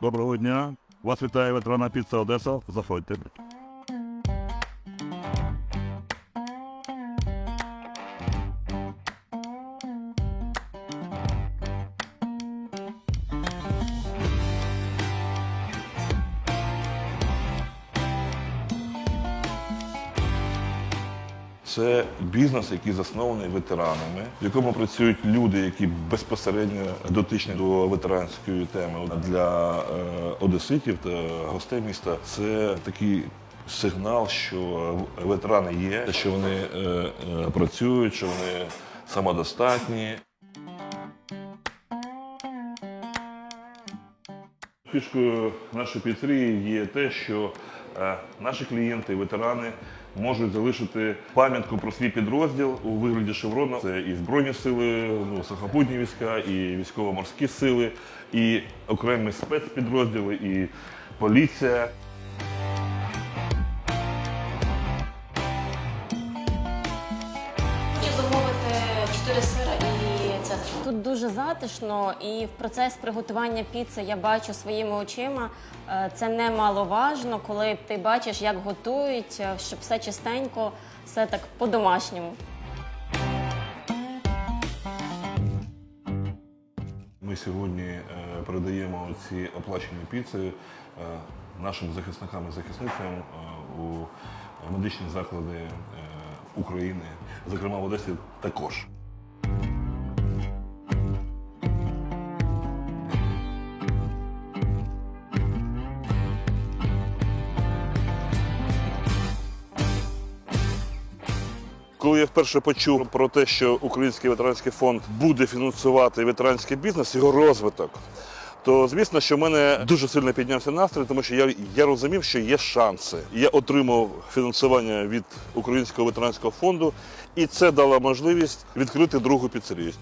Доброго дня. Вас вітає ветерана піца Одеса. Заходьте. Це бізнес, який заснований ветеранами, в якому працюють люди, які безпосередньо дотичні до ветеранської теми. Для е, одеситів та гостей міста це такий сигнал, що ветерани є, що вони е, е, працюють, що вони самодостатні. Фішкою нашої піцерії є те, що наші клієнти, ветерани, можуть залишити пам'ятку про свій підрозділ у вигляді шеврона. Це і Збройні сили, ну, сухопутні війська, і військово-морські сили, і окремі спецпідрозділи, і поліція. Хочу замовити 4 сира. Тут дуже затишно, і в процес приготування піци я бачу своїми очима. Е, Це немаловажно, коли ти бачиш, як готують, е, щоб все чистенько, все так по-домашньому. Ми сьогодні е, передаємо ці оплачені піци нашим захисникам і захисницям у медичні заклади України, зокрема в Одесі також. Коли я вперше почув про те, що Український ветеранський фонд буде фінансувати ветеранський бізнес, його розвиток, то звісно, що в мене дуже сильно піднявся настрій, тому що я, я розумів, що є шанси. Я отримав фінансування від Українського ветеранського фонду, і це дало можливість відкрити другу піцерію.